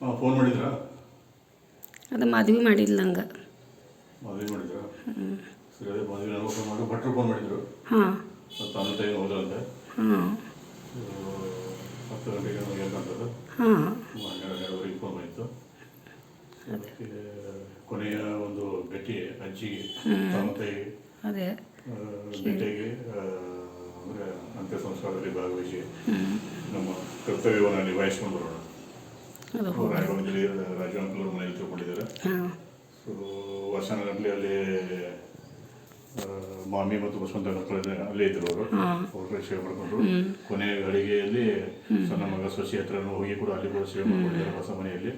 Phone ಮಾಡಿದ್ರಾ? ಅದು ಮದುವೆ ಮಾಡಿಲ್ಲ ನಂಗೆ. ಮದುವೆ ಮಾಡಿದ್ರಾ? ಸರಿ ಅದೇ ಮದುವೆ ನನಗೂ ಫೋನ್ ಮಾಡಿ. ಭಟ್ರು ಫೋನ್ ಮಾಡಿದ್ರು. ಹಾಂ. ತಂದೆ ತಾಯಿ ಹೋದ್ರಂತೆ ಹಾಂ. ಹತ್ತು ಗಂಟೆಗೆ ನಮಗೆ ಹೇಳ್ಕೊಂತದ್ದು ಹಾಂ. ಹನ್ನೆರಡು ಫೋನ್ ಕೊನೆಯ ಒಂದು ಭೇಟಿ ಅಜ್ಜಿಗೆ ತಂದೆ ಅದೇ. ಭೇಟಿಗೆ ಅಂದರೆ ಅಂತ್ಯ ಸಂಸ್ಕಾರದಲ್ಲಿ ಭಾಗವಹಿಸಿ ನಮ್ಮ ಕರ್ತವ್ಯವನ್ನು ನಿಭಾಯಿಸ್ಕೊಂಡು ಬರೋಣ. ಅದು ಅವ್ರ ಮನೆಯಲ್ಲಿ ತಿಳ್ಕೊಂಡಿದ್ದಾರೆ ಹಾಂ. ಸೊ ವರ್ಷಾನುಗಟ್ಟಲೆ ಅಲ್ಲಿ ಮಾಮಿ ಮತ್ತು ಬಸವಂತ ಮಕ್ಕಳು ಅಲ್ಲೇ ಇದ್ರು ಅವರು. ಅವ್ರ ಕಡೆ ಸೇವೆ ಮಾಡಿಕೊಂಡ್ರು ಕೊನೆ ಗಳಿಗೆಯಲ್ಲಿ ಸಣ್ಣ ಮಗ ಸೊಸಿ ಹತ್ರನೂ ಹೋಗಿ ಕೂಡ ಅಲ್ಲಿ ಕೂಡ ಸೇವೆ ಮಾಡಿಕೊಂಡಿದ್ದಾರೆ ಹೊಸ ಮನೆಯಲ್ಲಿ.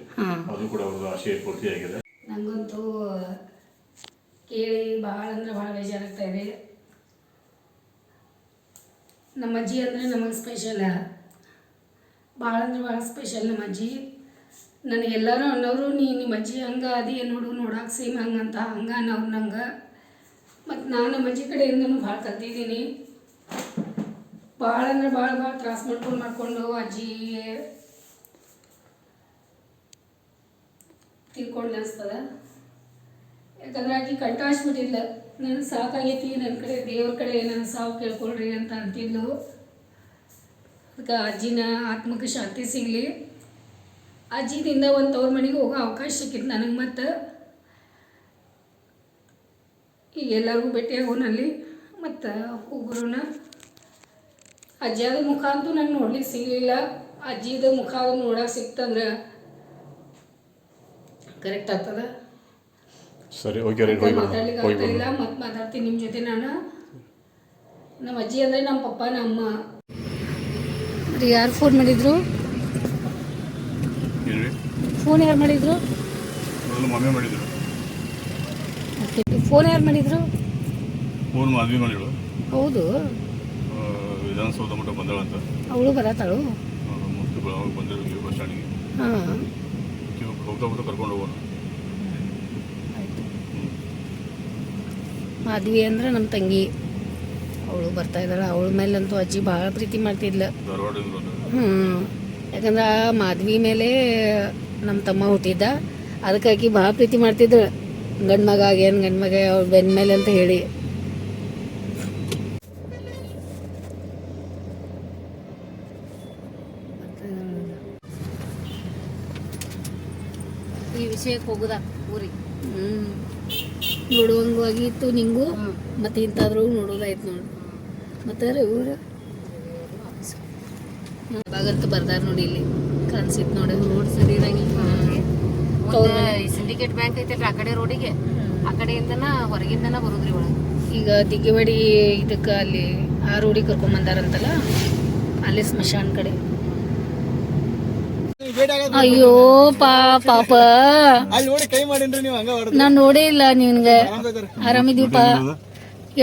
ಅದು ಕೂಡ ಅವ್ರದ್ದು ಆಶಯ ಪೂರ್ತಿಯಾಗಿದೆ. ನಂಗಂತೂ ಕೇಳಿ ಭಾಳ ಅಂದ್ರೆ ಭಾಳ ಬೇಜಾರಾಗ್ತಾ ಇದೆ. ನಮ್ಮ ಅಜ್ಜಿ ಅಂದ್ರೆ ನಮಗೆ ಸ್ಪೆಷಲ್ ಭಾಳ ಅಂದ್ರೆ ಭಾಳ ಸ್ಪೆಷಲ್ ನಮ್ಮ ಅಜ್ಜಿ. ನನಗೆಲ್ಲರೂ ಅನ್ನೋರು, ನೀ ನಿಮ್ಮ ಅಜ್ಜಿ ಹಂಗೆ, ಅದೇ ನೋಡು ನೋಡಕ್ಕೆ ಸೇಮ್ ಹಂಗಂತ ಹಂಗೆ ಅನ್ನೋರು ನಂಗೆ. ಮತ್ತು ನಾನು ನಮ್ಮ ಅಜ್ಜಿ ಕಡೆಯಿಂದನೂ ಭಾಳ ಕಲ್ತಿದ್ದೀನಿ ಭಾಳ ಅಂದ್ರೆ ಭಾಳ ಭಾಳ ತ್ರಾಸ ಮಾಡ್ಕೊಂಡು, ಮಾಡಿಕೊಂಡು ಅಜ್ಜಿ ತಿಳ್ಕೊಂಡು ಅನಿಸ್ತದ. ಯಾಕಂದ್ರೆ ಆಕಿ ಕಂಟಾಸ್ಬಿಟ್ಟಿಲ್ಲ ನನಗೆ ಸಾಕಾಗೈತಿ ನನ್ನ ಕಡೆ, ದೇವ್ರ ಕಡೆ ನನ್ನ ಸಾವು ಕೇಳ್ಕೊಳ್ರಿ ಅಂತ ಅಂತಿದ್ಲು. ಅದಕ್ಕೆ ಅಜ್ಜಿನ ಆತ್ಮಕ್ಕೆ ಶಾಂತಿ ಸಿಗಲಿ. ಅಜ್ಜಿದಿಂದ ಒಂದು ತವ್ರ ಮನೆಗೆ ಹೋಗೋ ಅವಕಾಶ ಸಿಕ್ಕಿತ್ತು ನನಗೆ ಮತ್ತು. ಈಗ ಎಲ್ಲರಿಗೂ ಭೇಟಿ ಆಗೋನಲ್ಲಿ ಮತ್ತು ಹೋಗ್ಬರೋಣ ಅಜ್ಜಿಯಾದ ಮುಖ ಅಂತೂ ನಂಗೆ ನೋಡ್ಲಿಕ್ಕೆ ಸಿಗಲಿಲ್ಲ. ಅಜ್ಜಿದ ಮುಖ ಅದು ನೋಡಕ್ಕೆ ಸಿಕ್ತಂದ್ರೆ ಕರೆಕ್ಟ್ ಆಗ್ತದ? ಸರಿ ಓಕೆ ಮಾತಾಡ್ಲಿಕ್ಕೆ ಹೋಗಿ ಆಗ್ತಾ ಮತ್ತೆ ಮಾತಾಡ್ತೀನಿ ನಿಮ್ಮ ಜೊತೆ ನಾನು. ನಮ್ಮ ಅಜ್ಜಿ ಅಂದರೆ ನಮ್ಮ ಪಪ್ಪ ನಮ್ಮ ರೀ ಯಾರು ಫೋನ್ ಮಾಡಿದ್ರು? ಫೋನ್ ಯಾರು ಮಾಡಿದ್ರು? ಮೊದಲು ಮಮ್ಮಿ ಮಾಡಿದ್ರು. ಫೋನ್ ಯಾರು ಮಾಡಿದ್ರು? ಫೋನ್ ಮಾಧವಿ ಮಾಡಿದ್ರು. ಹೌದು. ವಿಧಾನಸೌಧ ಮಟ್ಟ ಬಂದಳಂತ ಅವಳು ಬರತ್ತಾಳು? ಮುಖ್ಯ ಬೆಳಗ್ಗೆ ಬಂದಿರು ಬಸ್ ಸ್ಟ್ಯಾಂಡಿಗೆ. ಹಾಂ. ಹೋಗ್ತಾ ಹೋಗ್ತಾ ಕರ್ಕೊಂಡು ಹೋಗೋಣ ಮಾಧವಿ ಅಂದ್ರೆ ನಮ್ಮ ತಂಗಿ. ಅವಳು ಬರ್ತಾ ಇದ್ದಾಳೆ. ಅವಳ ಮೇಲಂತೂ ಅಜ್ಜಿ ಭಾಳ ಪ್ರೀತಿ ಮಾಡ್ತಿದ್ಲು. ಹ್ಮ್ ಯಾಕಂದ್ರ ಹ್ಞೂ ಯಾಕಂದ್ರೆ ಆ ಮಾಧವಿ ಮೇಲೆ ನಮ್ಮ ತಮ್ಮ ಹುಟ್ಟಿದ್ದ. ಅದಕ್ಕಾಗಿ ಭಾಳ ಪ್ರೀತಿ ಮಾಡ್ತಿದ್ರು. ಗಂಡು ಮಗ ಏನು ಗಂಡು ಮಗ ಅವ್ರು ಬೆನ್ನ ಮೇಲೆ ಅಂತ ಹೇಳಿ. ಈ ವಿಷಯಕ್ಕೆ ಹೋಗುದ ಊರಿ ಹ್ಮ್. ನೋಡುವಂಗೂ ಆಗಿತ್ತು ನಿಂಗೂ. ಮತ್ತು ಇಂಥಾದ್ರೂ ನೋಡೋದಾಯ್ತು ನೋಡಿ. ಮತ್ತೆ ಊರು. ಭಾಗಂತ ಬರ್ದಾರ ನೋಡಿ ಇಲ್ಲಿ. ಕಾಣಿಸಿತ್ತು ನೋಡಿ. ರೋಡ್ ಸರಿ ಇರಂಗಿಲ್ಲ. ಸಿಂಡಿಕೇಟ್ ಬ್ಯಾಂಕ್ ಐತಲ್ರಿ ಆ ಕಡೆ ರೋಡಿಗೆ. ಆ ಕಡೆಯಿಂದನ ಹೊರಗಿಂದನ ಬರೋದ್ರಿ ಒಳಗೆ. ಈಗ ದಿಗ್ಗಿಬಡಿ ಇದಕ್ಕೆ ಅಲ್ಲಿ ಆ ರೋಡಿಗೆ ಕರ್ಕೊಂಬಂದಾರಂತಲ್ಲ ಅಲ್ಲಿ ಸ್ಮಶಾನ್ ಕಡೆ. ಅಯ್ಯೋ ಪಾ ಪಾಪ. ಅಲ್ಲಿ ನೋಡಿ ಕೈ ಮಾಡೀನ್ರಿ ನೀವು ಹಂಗ ಹೊಡೆದು. ನಾನ್ ನೋಡೇ ಇಲ್ಲ ನಿನ್ಗೆ. ಆರಾಮಿದೀವಪ್ಪ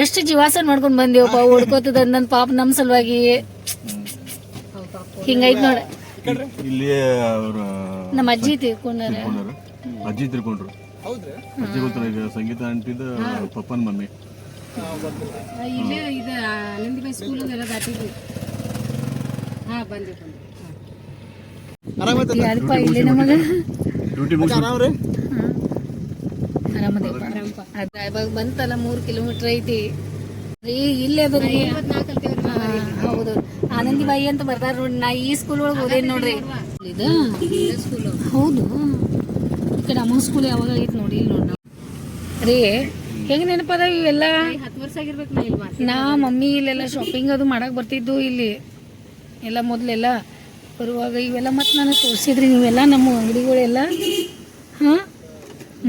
ಎಷ್ಟು ಜೀವಾಸನ ಮಾಡ್ಕೊಂಡ್ ಬಂದೀವಪ್ಪ ಓಡ್ಕೋತದ ನನ್ ಪಾಪ ನಮ್ ಸಲುವಾಗಿ. ಹಿಂಗೈತ್ ನೋಡ. ಇಲ್ಲಿ ಅವರು ನಮ್ಮ ಅಜ್ಜಿ ತಿಳ್ಕೊಂಡಾರ. ಅಜ್ಜಿ ತಿಳ್ಕೊಂಡ್ರು. ಹೌದ್ರಿ? ಅಜ್ಜಿ ಗೊತ್ತಿಲ್ಲ ಈಗ ಸಂಗೀತ ಅಂಟಿದ ಪಪ್ಪನ ಮಮ್ಮಿ. ಇಲ್ಲೇ ಇದು ಆನಂದಿಬಾಯಿ ಸ್ಕೂಲ್ ಎಲ್ಲ ದಾಟಿದ್ವಿ. ಹಾ ಬಂದ್ವಿ ಬಂದ್ವಿ. ಆರಾಮೈತ ಯಾರಪ್ಪ ಇಲ್ಲಿ ನಮಗ ಡ್ಯೂಟಿ ಮುಗಿಸ್ ಆರಾಮ್ರಿ? ಆರಾಮದೇವಪ್ಪ ಅದ. ಇವಾಗ ಬಂತಲ್ಲ ಮೂರ್ ಕಿಲೋಮೀಟರ್ ಐತಿ. ರೀ ಇಲ್ಲೇ ಅದ ರೀ ಹಾ, ಹೌದು. ಆನಂದಿ ಬಾಯಿ ಅಂತ ಬರ್ತಾರ ನೋಡ್ರಿ ನಾ ಈ ಸ್ಕೂಲ್ ಒಳಗೆ ಓದೇನ್ ನೋಡ್ರಿ? ಇದು? ಹೌದು. ಈ ಕಡೆ ಅಮ್ಮ ಸ್ಕೂಲ್ ಯಾವಾಗ ಐತಿ ನೋಡಿ ಇಲ್ಲಿ ನೋಡಿ ರೀ ಹೆಂಗ್ ನೆನಪದ ಇವೆಲ್ಲ? ಹತ್ತು ವರ್ಷ ಆಗಿರ್ಬೇಕು ನಾ ಮಮ್ಮಿ ಇಲ್ಲೆಲ್ಲ ಶಾಪಿಂಗ್ ಅದು ಮಾಡಕ್ ಬರ್ತಿದ್ದು ಇಲ್ಲಿ. ಎಲ್ಲ ಮೊದಲೆಲ್ಲ ಬರುವಾಗ ಇವೆಲ್ಲ ಮತ್ತೆ ನನಗೆ ತೋರಿಸಿದ್ರಿ ನೀವೆಲ್ಲ ನಮ್ಮ ಅಂಗಡಿಗಳೆಲ್ಲ? ಹಾಂ?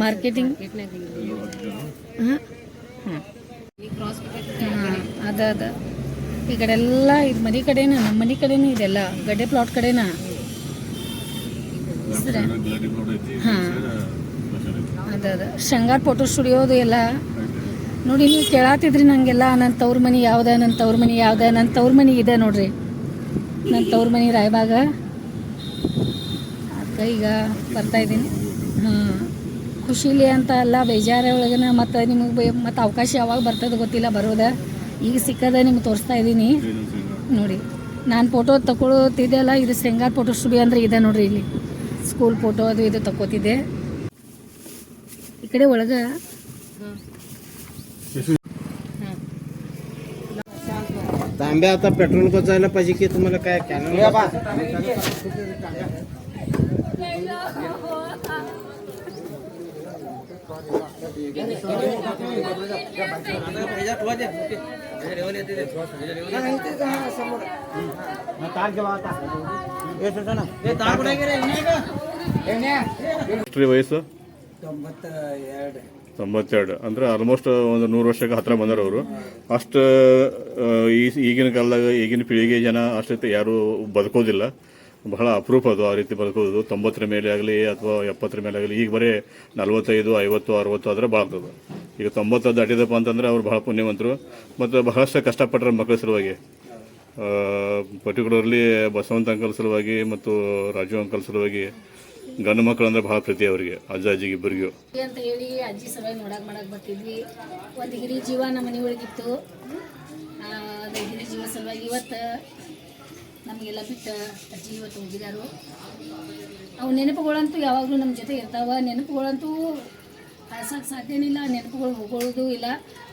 ಮಾರ್ಕೆಟಿಂಗ್ ಹಾಂ? ಹಾಂ ಅದ ಅದ. ಈ ಕಡೆ ಎಲ್ಲ ಇದು ಮನೆ ಕಡೆನ ನಮ್ಮ ಮನೆ ಕಡೆನೂ ಇದೆಲ್ಲ ಗಡ್ಡೆ ಪ್ಲಾಟ್ ಕಡೆನಾ? ಹಾಂ. ಅದ ಅದ. ಶೃಂಗಾರ್ ಫೋಟೋ ಸ್ಟುಡಿಯೋದು ಎಲ್ಲ. ನೋಡಿ ನೀವು ಕೇಳಾತಿದ್ರಿ ನಂಗೆಲ್ಲ ನನ್ನ ತವ್ರ ಮನೆ ಯಾವ್ದ ನನ್ನ ತವ್ರ ಮನೆ ಯಾವ್ದ ನನ್ನ ತವ್ರ ಮನೆ ಇದೆ ನೋಡ್ರಿ. ನನ್ನ ತವ್ರ ಮನೆ ರಾಯಬಾಗ. ಅದಕ್ಕೆ ಈಗ ಬರ್ತಾ ಇದ್ದೀನಿ. ಹಾಂ. ಖುಷಿಲಿ ಅಂತ ಅಲ್ಲ ಬೇಜಾರ ಒಳಗನ ಮತ್ತು ನಿಮಗೆ ಮತ್ತು ಅವಕಾಶ ಯಾವಾಗ ಬರ್ತದೆ ಗೊತ್ತಿಲ್ಲ ಬರೋದ. ಈಗ ಸಿಕ್ಕದ ನಿಮ್ಗೆ ತೋರಿಸ್ತಾ ಇದ್ದೀನಿ ನೋಡಿ ನಾನು ಫೋಟೋ ತಗೊಳ್ತಿದ್ದೆಲ್ಲ ಇದು ಶೃಂಗಾರ್ ಫೋಟೋ ಸ್ಟುಡಿಯೋ ಅಂದ್ರೆ ಇದೆ ನೋಡ್ರಿ ಇಲ್ಲಿ ಸ್ಕೂಲ್ ಫೋಟೋ ಅದು ಇದು ತಕ್ಕೋತಿದ್ದೆ ಈ ಕಡೆ ಒಳಗ तांब्या आता पेट्रोल बचायला पाहिजे की तुम्हाला काय कॅनल ಎಷ್ಟ್ರಿ ವಯಸ್ಸು? ತೊಂಬತ್ತೆರಡು. ಅಂದ್ರೆ ಆಲ್ಮೋಸ್ಟ್ ಒಂದು ನೂರು ವರ್ಷಕ್ಕೆ ಹತ್ರ ಬಂದರು ಅವರು. ಅಷ್ಟು ಈಗಿನ ಕಾಲದಾಗ ಈಗಿನ ಪೀಳಿಗೆ ಜನ ಅಷ್ಟು ಯಾರು ಬದುಕೋದಿಲ್ಲ. ಬಹಳ ಅಪರೂಪ ಅದು ಆ ರೀತಿ ಬದುಕೋದು ತೊಂಬತ್ತರ ಮೇಲೆ ಆಗಲಿ ಅಥವಾ ಎಪ್ಪತ್ತರ ಮೇಲೆ ಆಗಲಿ ಈಗ ಬರೀ ನಲವತ್ತೈದು ಐವತ್ತು ಅರವತ್ತು ಆದರೆ ಭಾಳ ಆಗ್ತದೆ. ಈಗ ತೊಂಬತ್ತು ದಾಟಿದಪ್ಪ ಅಂತಂದ್ರೆ ಅವ್ರು ಬಹಳ ಪುಣ್ಯವಂತರು. ಮತ್ತು ಬಹಳಷ್ಟು ಕಷ್ಟಪಟ್ಟರು ಮಕ್ಕಳ ಸಲುವಾಗಿ. ಪರ್ಟಿಕ್ಯುಲರ್ಲಿ ಬಸವಂತ ಅಂಕಲ್ ಸಲುವಾಗಿ ಮತ್ತು ರಾಜು ಅಂಕಲ್ ಸಲುವಾಗಿ ಗಂಡು ಮಕ್ಕಳು ಅಂದ್ರೆ ಬಹಳ ಪ್ರೀತಿ ಅವರಿಗೆ ಅಜ್ಜ ಅಜ್ಜಿಗೆ ಇಬ್ಬರಿಗೂ. ಅಂತ ಹೇಳಿ ಅಜ್ಜಿ ಸಲುವಾಗಿ ನೋಡಕ್ ಮಾಡಕ್ ಬರ್ತಿದ್ವಿ. ಒಂದು ಹಿರಿ ಜೀವ ನಮ್ಮ ಮನೆ ಒಳಗಿತ್ತು. ಆ, ಅದು ಹಿರಿ ಜೀವ ಸಲುವಾಗಿ ಇವತ್ತು ನಮಗೆಲ್ಲ ಬಿಟ್ಟ ಅಜ್ಜಿ ಇವತ್ತು ಹೋಗಿದಾರು. ಅವು ನೆನಪುಗಳಂತೂ ಯಾವಾಗಲೂ ನಮ್ಮ ಜೊತೆ ಇರ್ತಾವ. ನೆನಪುಗಳಂತೂ ಕಳ್ಸೋಕ್ಕೆ ಸಾಧ್ಯನಿಲ್ಲ. ನೆನಪುಗಳು ಹೋಗೋದು ಇಲ್ಲ.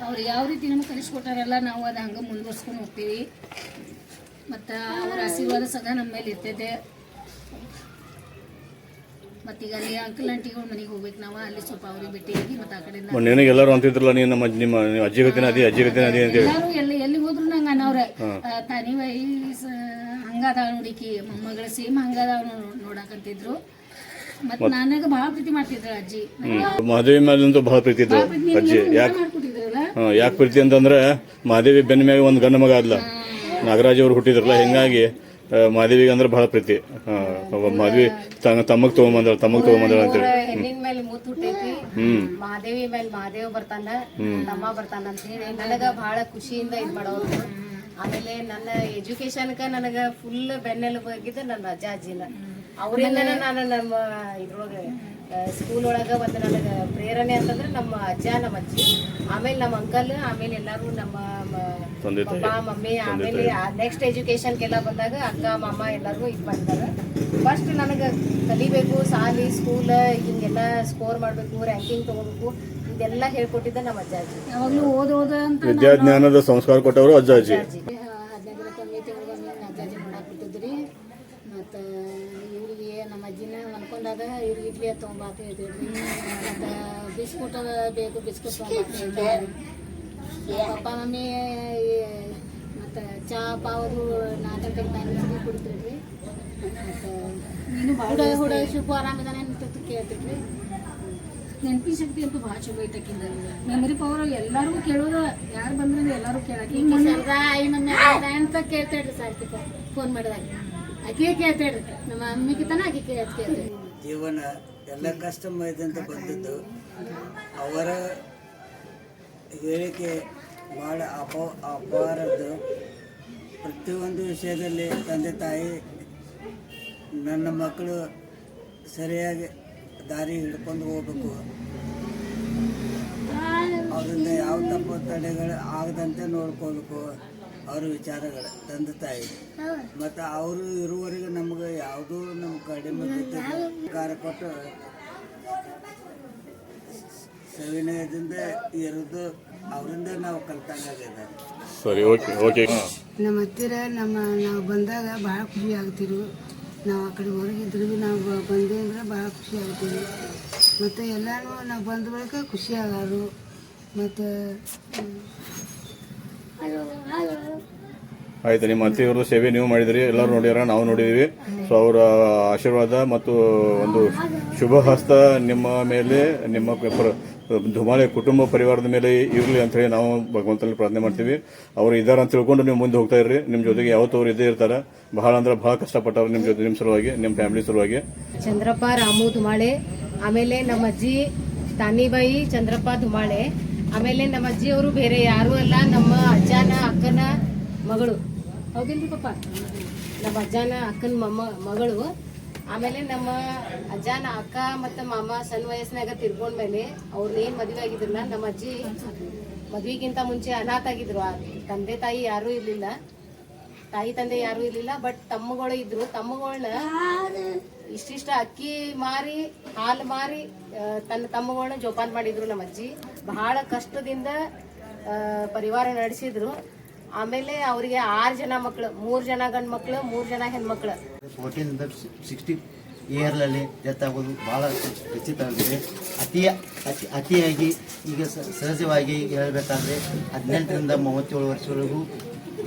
ಅವ್ರು ಯಾವ ರೀತಿ ನಮ್ಗೆ ಕಲಿಸ್ಕೊಟ್ಟಾರಲ್ಲ ನಾವು ಅದು ಹಂಗೆ ಮುಂದುವರ್ಸ್ಕೊಂಡು ಹೋಗ್ತೀವಿ. ಮತ್ತು ಅವ್ರ ಆಶೀರ್ವಾದ ಸದಾ ನಮ್ಮ ಮೇಲೆ ಇರ್ತೈತೆ. ಮತ್ತೀಗ ಅಲ್ಲಿ ಅಂಕಲ್ ಆಂಟಿಗಳ ಮನೆಗೆ ಹೋಗ್ಬೇಕು ನಾವು. ಅಲ್ಲಿ ಸ್ವಲ್ಪ ಅವ್ರಿಗೆ ಭೇಟಿಯಾಗಿ ಮತ್ತೆ ಆ ಕಡೆಯಿಂದ ಮೊನ್ನೆ ಎಲ್ಲರೂ ಅಂತಿದ್ರಲ್ಲ ನೀನು ನಮ್ಮ ಅಜ್ಜಿ ಗತಿನ ಅದಿ ಅಜ್ಜಿ ಗತಿನ ಅದಿ ಅಂತೇಳಿ ಎಲ್ಲಾರು ಎಲ್ಲಿ ಎಲ್ಲಿ ಹೋದ್ರು ನಂಗೆ ಅನ್ನವ್ರ ತಾನಿ ವಯಸ್ ಹಂಗದಾವ ನೋಡಿಕಿ ಮೊಮ್ಮಗಳ ಸೇಮ್ ನೋಡಾಕಂತಿದ್ರು. ಮತ್ ನನಗ ಭಾಳ ಪ್ರೀತಿ ಮಾಡ್ತಿದ್ರು ಅಜ್ಜಿ. ಮಹಾದೇವಿ ಮೇಲಂತೂ ಬಹಳ ಪ್ರೀತಿ ಇದ್ರು ಅಜ್ಜಿ. ಯಾಕೆ ಮಾಡ್ಕೊಟ್ಟಿದ್ರಲ್ಲ? ಯಾಕೆ ಪ್ರೀತಿ ಅಂತಂದ್ರೆ ಮಹಾದೇವಿ ಬೆನ್ನ ಮ್ಯಾಗ ಒಂದು ಗಂಡ ಮಗ ಆದ್ಲ. ನಾಗರಾಜ್ ಅವ್ರು ಹುಟ್ಟಿದ್ರಲ್ಲ ಹಿಂಗಾಗಿ ಆ, ಮಹಾದೇವಿಗೆ ಅಂದ್ರೆ ಬಹಳ ಪ್ರೀತಿ. ಮಾದೇವಿ ತನ್ನ ತಮ್ಮಗ್ ತಗೊಂಬಂದ್ರ ತಮ್ಮಗ್ ತಗೊಂಬಂದ್ರ ಅಂತೇಳಿ ಹೆಣ್ಣಿನ ಮೇಲೆ ಮೂತ್ ಹುಟ್ಟೈತಿ. ಹ್ಮ್. ಮಹಾದೇವಿ ಮೇಲೆ ಮಹಾದೇವ್ ಬರ್ತಾನ ತಮ್ಮ ಬರ್ತಾನ ಅಂತ ಹೇಳಿ ನನಗ ಬಹಳ ಖುಷಿಯಿಂದ ಇದ್ ಮಾಡೋರು. ಆಮೇಲೆ ನನ್ನ ಎಜುಕೇಶನ್ಕ ನನಗ ಫುಲ್ ಬೆನ್ನೆಲುಬಾಗಿದ್ದ ನನ್ನ ಅಜ್ಜ ಅಜ್ಜಿನ. ಅವರಿಂದ ನಾನು ನಮ್ಮ ಇದ್ರೊಳಗೆ ಸ್ಕೂಲ್ ಒಳಗ ಒಂದು ನನಗೆ ಪ್ರೇರಣೆ ಅಂತಂದ್ರೆ ನಮ್ಮ ಅಜ್ಜ ನಮ್ಮ ಅಜ್ಜಿ ಆಮೇಲೆ ನಮ್ಮ ಅಂಕಲ್ ಆಮೇಲೆ ಎಲ್ಲರೂ ನಮ್ಮ ಅಪ್ಪ ಪಪ್ಪ ಮಮ್ಮಿ ಆಮೇಲೆ ನೆಕ್ಸ್ಟ್ ಎಜುಕೇಶನ್ಗೆಲ್ಲ ಬಂದಾಗ ಅಕ್ಕ ಮಾಮ ಎಲ್ಲರಿಗೂ ಇದು ಬಂದಾರ ಫಸ್ಟ್ ನನಗೆ ಕಲಿಬೇಕು ಸಾಲಿ ಸ್ಕೂಲ್ ಹಿಂಗೆಲ್ಲ ಸ್ಕೋರ್ ಮಾಡಬೇಕು ರ್ಯಾಂಕಿಂಗ್ ತೊಗೋಬೇಕು ಇದೆಲ್ಲ ಹೇಳ್ಕೊಟ್ಟಿದ್ದ ನಮ್ಮ ಅಜ್ಜ ಅಜ್ಜಿ. ಯಾವಾಗ್ಲೂ ಓದ್ ಓದ ಅಂತ ವಿದ್ಯಾಜ್ಞಾನದ ಸಂಸ್ಕಾರ ಕೊಟ್ಟವರು ಅಜ್ಜಾಜಿ ಅಜ್ಜಿ ಹದಿನೈದು ದಿನಕ್ಕೊಮ್ಮೆ ತಿಂಗಳಿಗೊಮ್ಮೆ ಅಜ್ಜಾಜಿ ಮಾಡಕ್ ಬಿಟ್ಟಿದ್ರಿ ಮತ್ತು ಇವ್ರಿಗೆ ನಮ್ಮ ಅಜ್ಜಿನ ಮನ್ಕೊಂಡಾಗ ಇವ್ರಿಗೆ ಇಡ್ಲಿ ಅದು ತೊಗೊಂಬಾತ ಹೇಳ್ತಿದ್ರಿ ಮತ್ತು ಬಿಸ್ಕುಟ್ ಬೇಕು ಬಿಸ್ಕುಟ್ ತೊಗೊಂಬಾತ ಪಪ್ಪ ಮಮ್ಮಿ ಮತ್ತೆ ಚಾ ಪಾವದು ನಾಲ್ಕು ಗಂಟೆಗೆ ಟೈಮ್ ಕುಡಿತಿದ್ರಿ ಹುಡ ಹುಡ ಶಿಲ್ಪ ಆರಾಮಿದಾನೆ ಅಂತ ಕೇಳ್ತಿದ್ರಿ ನೆನಪಿ ಶಕ್ತಿ ಅಂತೂ ಭಾಳ ಚಲೋ ಐತಕ್ಕಿಂದ ಮೆಮರಿ ಪವರ್ ಎಲ್ಲರಿಗೂ ಕೇಳೋದು ಯಾರು ಬಂದ್ರೆ ಎಲ್ಲರೂ ಕೇಳಕ್ಕೆ ಐ ಮಮ್ಮಿ ಅಂತ ಕೇಳ್ತೇಳ್ರಿ ಸಾರ್ತಿಕ ಫೋನ್ ಮಾಡಿದಾಗ. ಆಕೆ ಕೇಳ್ತೇಳ್ರಿ ನಮ್ಮ ಅಮ್ಮಿಗಿತನ ಆಕೆ ಕೇಳ್ತೇಳ್ರಿ ಜೀವನ ಎಲ್ಲ ಕಷ್ಟ ಅಂತ ಬಂದದ್ದು. ಅವರ ಹೇಳಿಕೆ ಭಾಳ ಅಪ, ಅಪಾರದ್ದು. ಪ್ರತಿಯೊಂದು ವಿಷಯದಲ್ಲಿ ತಂದೆ ತಾಯಿ, ನನ್ನ ಮಕ್ಕಳು ಸರಿಯಾಗಿ ದಾರಿ ಹಿಡ್ಕೊಂಡು ಹೋಗ್ಬೇಕು. ಅವರಿಂದ ಯಾವ ತಪ್ಪು ತಡೆಗಳು ಆಗದಂತೆ ನೋಡ್ಕೋಬೇಕು. ಅವ್ರ ವಿಚಾರಗಳ ತಂದೆ ತಾಯಿ. ಮತ್ತು ಅವರು ಇರುವವರೆಗೆ ನಮ್ಗೆ ಯಾವುದೂ ನಮ್ಮ ಕಡಿಮೆ ಕಾರ ಕೊಟ್ಟು ಸವಿನಯದಿಂದ ಇರೋದು ಅವರಿಂದ ನಾವು ಕಲ್ತಂಗಾಗಿದೆ ಸರಿ ಓಕೆ ಓಕೆ. ನಮ್ಮ ಹತ್ತಿರ ನಮ್ಮ ನಾವು ಬಂದಾಗ ಭಾಳ ಖುಷಿ ಆಗ್ತಿರು. ನಾವು ಆ ಕಡೆ ಹೊರಗಿದ್ರು ಭೀ ನಾವು ಬ- ಬಂದೆ ಅಂದ್ರೆ ಭಾಳ ಖುಷಿ ಆಗ್ತೀವಿ ಮತ್ತು ಎಲ್ಲಾನು ನಾವು ಬಂದ ಬಳಿಕ ಖುಷಿ ಆಗೋರು ಮತ್ತು ಆಯ್ತು ನಿಮ್ಮ ಅತ್ತೆಯವರು ಸೇವೆ ನೀವು ಮಾಡಿದಿರಿ ಎಲ್ಲರೂ ನೋಡ್ಯಾರ ನಾವು ನೋಡಿದೀವಿ. ಸೊ ಅವರ ಆಶೀರ್ವಾದ ಮತ್ತು ಒಂದು ಶುಭ ಹಸ್ತ ನಿಮ್ಮ ಮೇಲೆ ನಿಮ್ಮ ಧುಮಾಳೆ ಕುಟುಂಬ ಪರಿವಾರದ ಮೇಲೆ ಇರಲಿ ಅಂತ ಹೇಳಿ ನಾವು ಭಗವಂತನಲ್ಲಿ ಪ್ರಾರ್ಥನೆ ಮಾಡ್ತೀವಿ. ಅವರು ಇದ್ದಾರೆ ಅಂತ ತಿಳ್ಕೊಂಡು ನೀವು ಮುಂದೆ ಹೋಗ್ತಾ ಇರ್ರಿ. ನಿಮ್ಮ ಜೊತೆಗೆ ಯಾವತ್ತೂ ಅವ್ರು ಇದ್ದೇ ಇರ್ತಾರೆ. ಬಹಳ ಅಂದ್ರೆ ಬಹಳ ಕಷ್ಟಪಟ್ಟವ್ರು ನಿಮ್ಮ ಜೊತೆ ನಿಮ್ಮ ಸಲುವಾಗಿ ನಿಮ್ಮ ಫ್ಯಾಮಿಲಿ ಸಲುವಾಗಿ. ಚಂದ್ರಪ್ಪ ರಾಮು ಧುಮಾಳೆ ಆಮೇಲೆ ನಮ್ಮ ಅಜ್ಜಿ ತಾನಿಬಾಯಿ ಚಂದ್ರಪ್ಪ ಧುಮಾಳೆ. ಆಮೇಲೆ ನಮ್ಮ ಅಜ್ಜಿಯವರು ಬೇರೆ ಯಾರೂ ಅಲ್ಲ ನಮ್ಮ ಅಜ್ಜನ ಅಕ್ಕನ ಮಗಳು. ಹೌದಿಲ್ರಿ ಪಪ್ಪ? ನಮ್ಮ ಅಜ್ಜನ ಅಕ್ಕನ ಮಮ್ಮ ಮಗಳು. ಆಮೇಲೆ ನಮ್ಮ ಅಜ್ಜನ ಅಕ್ಕ ಮತ್ತು ಮಾಮ ಸಣ್ಣ ವಯಸ್ಸಿನಾಗ ತಿರ್ಕೊಂಡ್ಮೇಲೆ ಅವ್ರನ್ನ ಏನು ಮದುವೆ ಆಗಿದ್ರಲ್ಲ ನಮ್ಮ ಅಜ್ಜಿ ಮದ್ವಿಗಿಂತ ಮುಂಚೆ ಅನಾಥ ಆಗಿದ್ರು. ತಂದೆ ತಾಯಿ ಯಾರೂ ಇರಲಿಲ್ಲ. ತಾಯಿ ತಂದೆ ಯಾರು ಇರ್ಲಿಲ್ಲ ಬಟ್ ತಮ್ಮಗಳು ಇದ್ರು. ತಮ್ಮಗಳನ್ನ ಇಷ್ಟಿಷ್ಟ ಅಕ್ಕಿ ಮಾರಿ ಹಾಲು ಮಾರಿ ತನ್ನ ತಮ್ಮಗಳನ್ನ ಜೋಪಾನ ಮಾಡಿದ್ರು ನಮ್ಮ ಅಜ್ಜಿ. ಬಹಳ ಕಷ್ಟದಿಂದ ಪರಿವಾರ ನಡೆಸಿದ್ರು. ಆಮೇಲೆ ಅವರಿಗೆ ಆರು ಜನ ಮಕ್ಕಳು ಮೂರು ಜನ ಗಂಡು ಮಕ್ಕಳು ಮೂರು ಜನ ಹೆಣ್ಮಕ್ಳು ಫೋರ್ಟೀನಿಂದ ಸಿಕ್ಸ್ಟಿ ಇಯರ್ನಲ್ಲಿ ಡೆತ್ ಆಗೋದು ಭಾಳ ಖಚಿತವಾಗಿದೆ ಅತಿ ಅತಿ, ಅತಿಯಾಗಿ ಈಗ ಸಹಜವಾಗಿ ಹೇಳಬೇಕಾದ್ರೆ ಹದಿನೆಂಟರಿಂದ ಮೂವತ್ತೇಳು ವರ್ಷವರೆಗೂ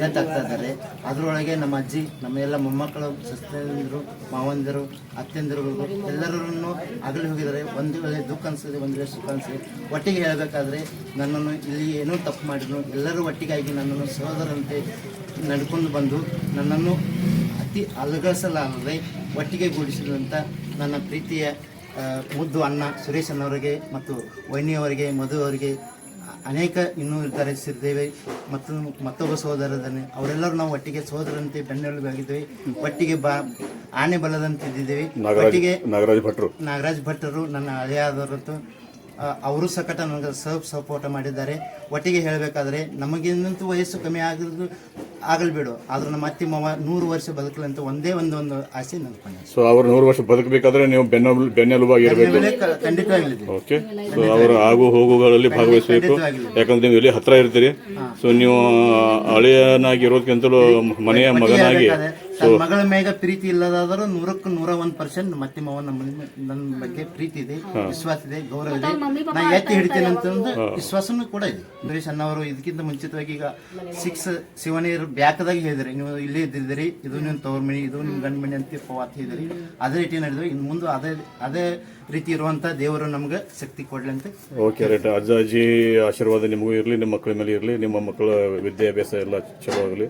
ಡೆತ್ ಆಗ್ತಾ ಇದ್ದಾರೆ. ಅದರೊಳಗೆ ನಮ್ಮ ಅಜ್ಜಿ, ನಮ್ಮ ಎಲ್ಲ ಮೊಮ್ಮಕ್ಕಳು ಸಸ್ತೆಂದರು ಮಾವಂದಿರು ಅತ್ತೆಂದಿರುಗಳು ಎಲ್ಲರನ್ನು ಅಗಲಿ ಹೋಗಿದ್ದಾರೆ. ಒಂದು ವೇಳೆ ದುಃಖ ಅನಿಸಿದೆ ಒಂದು ವೇಳೆ ಸುಖ ಅನಿಸಿದೆ ಒಟ್ಟಿಗೆ ಹೇಳಬೇಕಾದ್ರೆ ನನ್ನನ್ನು ಇಲ್ಲಿ ಏನೂ ತಪ್ಪು ಮಾಡಿದ್ರು. ಎಲ್ಲರೂ ಒಟ್ಟಿಗಾಗಿ ನನ್ನನ್ನು ಸಹೋದರಂತೆ ನಡ್ಕೊಂಡು ಬಂದು ನನ್ನನ್ನು ಅತಿ ಅಲಗಸಲಾರದೆ ಒಟ್ಟಿಗೆ ಗೂಡಿಸಿದಂಥ ನನ್ನ ಪ್ರೀತಿಯ ಮುದ್ದು ಅಣ್ಣ ಸುರೇಶನವರಿಗೆ ಮತ್ತು ವೈನಿಯವರಿಗೆ, ಮಧು ಅವರಿಗೆ ಅನೇಕ ಇನ್ನೂ ಇದ್ದಾರೆ ಸಿರಿದೇವಿ ಮತ್ತು ಮತ್ತೊಬ್ಬ ಸಹೋದರದನ್ನೇ ಅವರೆಲ್ಲರೂ ನಾವು ಒಟ್ಟಿಗೆ ಸಹೋದರಂತೆ ಬೆನ್ನೆಲುಬಾಗಿದ್ದೇವೆ ಒಟ್ಟಿಗೆ ಬಾ ಆನೆ ಬಲದಂತಿದ್ದೇವೆ ಒಟ್ಟಿಗೆ ನಾಗರಾಜ್ ಭಟ್ರು. ನಾಗರಾಜ್ ಭಟ್ರು ನನ್ನ ಹಳೆಯಾದವರಂತೂ ಅವರು ಸಕಟ ನನಗೆ ಸಪೋರ್ಟ್ ಮಾಡಿದ್ದಾರೆ. ಒಟ್ಟಿಗೆ ಹೇಳಬೇಕಾದ್ರೆ ನಮಗಿಂತೂ ವಯಸ್ಸು ಕಮ್ಮಿ ಆಗಿರೋದು ಆಗಲ್ಬೇಡು ಆದ್ರೆ ನಮ್ಮ ಅತ್ತಿ ಮಾವ ನೂರು ವರ್ಷ ಬದುಕಲಿ ಅಂತ ಒಂದೇ ಒಂದು ಒಂದು ಆಸೆ ನನ್ನ ಸೊ ಅವರು ನೂರು ವರ್ಷ ಬದುಕಬೇಕಾದ್ರೆ ನೀವು ಬೆನ್ನೆಲು ಬೆನ್ನೆಲುಬಾಗಿ ಇರಬೇಕು ಓಕೆ ಸೊ ಅವರು ಆಗು ಹೋಗುಗಳಲ್ಲಿ ಭಾಗವಹಿಸಬೇಕು. ಯಾಕಂದ್ರೆ ನೀವು ಇಲ್ಲಿ ಹತ್ರ ಇರ್ತೀರಿ. ಸೊ ನೀವು ಹಳೆಯನಾಗಿ ಇರೋದಕ್ಕಿಂತಲೂ ಮನೆಯ ಮಗನಾಗಿ ತನ್ನ ಮಗಳ ಮೇಗ ಪ್ರೀತಿ ಇಲ್ಲದಾದರೂ ನೂರಕ್ಕೆ ನೂರ ಒಂದ್ ಪರ್ಸೆಂಟ್ ಮತ್ತೆ ಮಾವ ನಮ್ಮ ನನ್ನ ಬಗ್ಗೆ ಪ್ರೀತಿ ಇದೆ ವಿಶ್ವಾಸ ಇದೆ ಗೌರವ ಇದೆ. ನಾ ಎತ್ತಿ ಹಿಡಿತೇನೆ ಅಂತಂದು ವಿಶ್ವಾಸನೂ ಕೂಡ ಇದೆ. ಅಂದ್ರೆ ಅಣ್ಣವರು ಇದಕ್ಕಿಂತ ಮುಂಚಿತವಾಗಿ ಈಗ ಸಿಕ್ಸ್ ಸೆವೆನ್ ಇಯರ್ ಬ್ಯಾಕ್ದಾಗ ಹೇಳಿದ್ರಿ ನೀವು ಇಲ್ಲೇ ಇದ್ದಿದ್ದೀರಿ ಇದು ನಿಮ್ಮ ತವ್ರ ಮನಿ ಇದು ನಿಮ್ಮ ಗಂಡ ಮನಿ ಅಂತ ಪವಾತ್ ಹೇಳಿದ್ರಿ ಅದೇ ರೀತಿ ನಡೆದ್ರು ಇನ್ನು ಮುಂದೆ ಅದೇ ಅದೇ ರೀತಿ ಇರುವಂತ ದೇವರು ನಮ್ಗೆ ಶಕ್ತಿ ಕೊಡ್ಲಿ ಅಂತ ಓಕೆ ರೈಟ್ ಅಜ್ಜ ಅಜ್ಜಿ ಆಶೀರ್ವಾದ ನಿಮಗೂ ಇರಲಿ ನಿಮ್ಮ ಮಕ್ಕಳ ಮೇಲೆ ಇರಲಿ ನಿಮ್ಮ ಮಕ್ಕಳ ವಿದ್ಯಾಭ್ಯಾಸ ಎಲ್ಲ ಚಲೋ ಆಗಲಿ.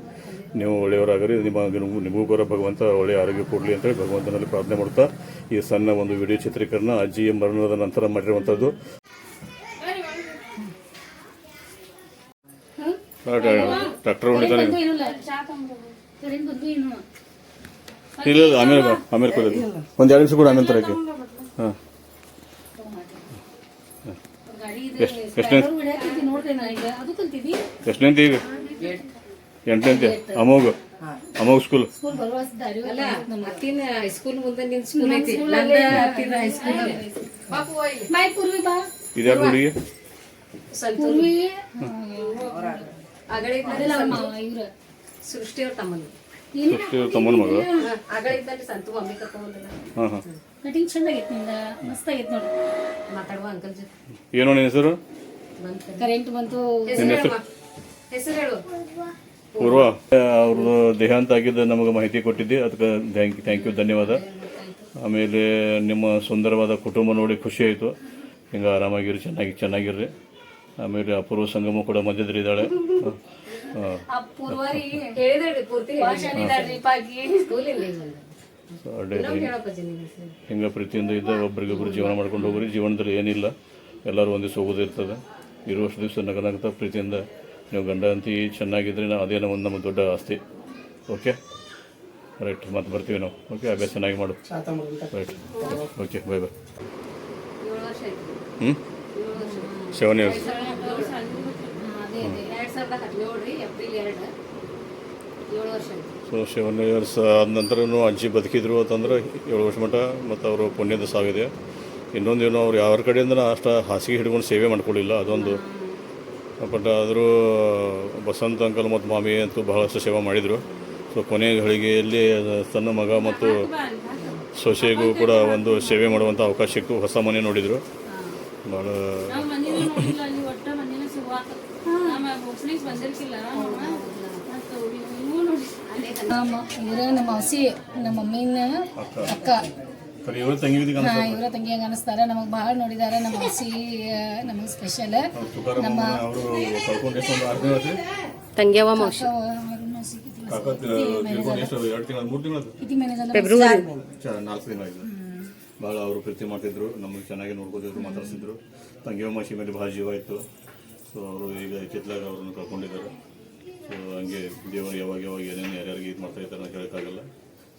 ನೀವು ಒಳ್ಳೆಯವರಾಗಲಿ ನಿಮ್ಮ ನಿಮಗೂ ಬರೋ ಕೂಡ ಭಗವಂತ ಒಳ್ಳೆಯ ಆರೋಗ್ಯ ಕೊಡಲಿ ಅಂತೇಳಿ ಭಗವಂತನಲ್ಲಿ ಪ್ರಾರ್ಥನೆ ಮಾಡ್ತಾ ಈ ಸಣ್ಣ ಒಂದು ವಿಡಿಯೋ ಚಿತ್ರೀಕರಣ ಅಜ್ಜಿಯ ಮರಣದ ನಂತರ ಮಾಡಿರುವಂಥದ್ದು ಡಾಕ್ಟರ್ ಹೊಡಿತಾನೆ ಇಲ್ಲ ಇಲ್ಲ ಆಮೇಲೆ ಆಮೇಲೆ ಕೊಡೋದು ಒಂದು ಎರಡು ನಿಮಿಷ ಕೂಡ ಆಮೇಲೆ ತರಕ್ಕೆ ಹಾಂ. ಎಷ್ಟು ಎಷ್ಟು ಎಷ್ಟನೇಂತ ಈಗ? ಎಂಟನೇಂತೆ ಅಮೋಘ. ಅಮೋಘ ಸ್ಕೂಲ್ ಅಲ್ಲ ನಮ್ಮ ಅತ್ತಿನ ಹೈಸ್ಕೂಲ್ ಮುಂದೆ ನಿನ್ ಸ್ಕೂಲ್ ಐತಿ. ನಂದ ಅತ್ತಿನ ಹೈಸ್ಕೂಲ್ ಇದ್ಯಾರು ಹುಡುಗಿ? ಸೃಷ್ಟಿ ಅವ್ರ ತಮ್ಮನ. ಸೃಷ್ಟಿ ಅವ್ರ ತಮ್ಮನ ಮಗಳು ಆಗಳಿದ್ದಲ್ಲಿ ಸಂತು ಮಮ್ಮಿ ಕರ್ಕೊಂಡ್ಬಂದಿಲ್ಲ ಹಾಂ ಹಾಂ. ಕಟಿಂಗ್ ಚಂದ ಆಗೈತಿ ನಿಂದ ಮಸ್ತ್ ಆಗೈತೆ ನೋಡಿ. ಮಾತಾಡುವ ಅಂಕಲ್ ಜೊತೆ. ಏನೋ ನಿನ್ನ ಹೆಸರು? ಕರೆಂಟ್ ಬಂತು. ಹೆಸರು ಹೇಳು. ಪೂರ್ವ ಅವ್ರದ್ದು ದೇಹಾಂತ ಆಗಿದ್ದು ನಮಗೆ ಮಾಹಿತಿ ಕೊಟ್ಟಿದ್ದೆ. ಅದಕ್ಕೆ ಥ್ಯಾಂಕ್ ಥ್ಯಾಂಕ್ ಯು ಧನ್ಯವಾದ. ಆಮೇಲೆ ನಿಮ್ಮ ಸುಂದರವಾದ ಕುಟುಂಬ ನೋಡಿ ಖುಷಿ ಆಯಿತು. ಹಿಂಗೆ ಆರಾಮಾಗಿರಿ ಚೆನ್ನಾಗಿ ಚೆನ್ನಾಗಿರ್ರಿ. ಆಮೇಲೆ ಅಪೂರ್ವ ಸಂಗಮ ಕೂಡ ಮಧ್ಯದ್ರಿ ಇದ್ದಾಳೆ. ಹಿಂಗೆ ಪ್ರೀತಿಯಿಂದ ಇದ್ದ ಒಬ್ರಿಗೊಬ್ರು ಜೀವನ ಮಾಡ್ಕೊಂಡು ಹೋಗ್ರಿ. ಜೀವನದಲ್ಲಿ ಏನಿಲ್ಲ. ಎಲ್ಲರೂ ಒಂದಿವ್ಸ ಹೋಗೋದಿರ್ತದೆ ಇರುವಷ್ಟು ದಿವಸ ನಗನಾಗ್ತಾ ಪ್ರೀತಿಯಿಂದ ನೀವು ಗಂಡ ಅಂತಿ ಚೆನ್ನಾಗಿದ್ದರೆ ನಾವು ಅದೇ ಒಂದು ನಮ್ಮ ದೊಡ್ಡ ಆಸ್ತಿ. ಓಕೆ ರೈಟ್ ಮತ್ತೆ ಬರ್ತೀವಿ ನಾವು. ಓಕೆ ಅಭ್ಯಾಸ ಚೆನ್ನಾಗಿ ಮಾಡು. ರೈಟ್ ಓಕೆ ಬಾಯ್ ಬಾಯ್ ಹ್ಞೂ seven years so seven years ಆದ ನಂತರನೂ ಅಜ್ಜಿ ಬದುಕಿದ್ರು ಅಂತಂದ್ರೆ ಏಳು ವರ್ಷ ಮಟ್ಟ ಮತ್ತು ಅವರು ಪುಣ್ಯದ ಸಾವಿದೆ. ಇನ್ನೊಂದೇನು ಅವ್ರು ಯಾವ ಕಡೆಯಿಂದ ಅಷ್ಟು ಹಾಸಿಗೆ ಹಿಡ್ಕೊಂಡು ಸೇವೆ ಮಾಡ್ಕೊಳ್ಳಿಲ್ಲ. ಅದೊಂದು ಬಟ್ ಆದರೂ ಬಸಂತ ಅಂಕಲ್ ಮತ್ತು ಮಾಮಿ ಅಂತೂ ಬಹಳಷ್ಟು ಸೇವೆ ಮಾಡಿದರು. ಸೊ ಕೊನೆಯ ಗಳಿಗೆಯಲ್ಲಿ ತನ್ನ ಮಗ ಮತ್ತು ಸೊಸೆಗೂ ಕೂಡ ಒಂದು ಸೇವೆ ಮಾಡುವಂಥ ಅವಕಾಶ ಸಿಕ್ತು ಹೊಸ ಮನೆ ನೋಡಿದರು. ಭಾಳ ನಮ್ಮ ಹಸಿ ನಮ್ಮ ಮಮ್ಮಿನ ಅಕ್ಕ. ಇವರು ತಂಗಿ ಹಾ ಇವರ ತಂಗಿ ಹಂಗ ಅನಿಸ್ತಾರ. ನಮಗ್ ಬಹಳ ನೋಡಿದಾರ ನಮ್ಮ ಹಸಿ ನಮಗ್ ಸ್ಪೆಷಲ್ ನಮ್ಮ ಬಹಳ? ತಂಗ್ಯವ ಮೌಶಿ ನಾಲ್ಕು ದಿನ ಭಾಳ ಅವರು ಪ್ರೀತಿ ಮಾಡ್ತಿದ್ರು ನಮ್ಗೆ ಚೆನ್ನಾಗಿ ನೋಡ್ಕೋತಿದ್ರು ಮಾತಾಡ್ತಿದ್ರು ತಂಗಿ ಮಾಸಿ ಮೇಲೆ ಬಹಳ ಜೀವ ಇತ್ತು. ಸೊ ಅವರು ಈಗ ಚಿತ್ಲಾಗ ಅವ್ರನ್ನ ಕಳ್ಕೊಂಡಿದ್ದಾರೆ ಸೊ ಹಂಗೆ ದೇವರು ಯಾವಾಗ ಯಾವಾಗ ಏನೇನು ಯಾರ್ಯಾರಿಗೆ ಇದು ಮಾಡ್ತಾ ಇದ್ದಾರೆ ಅಂತ ಹೇಳೋಕ್ಕಾಗಲ್ಲ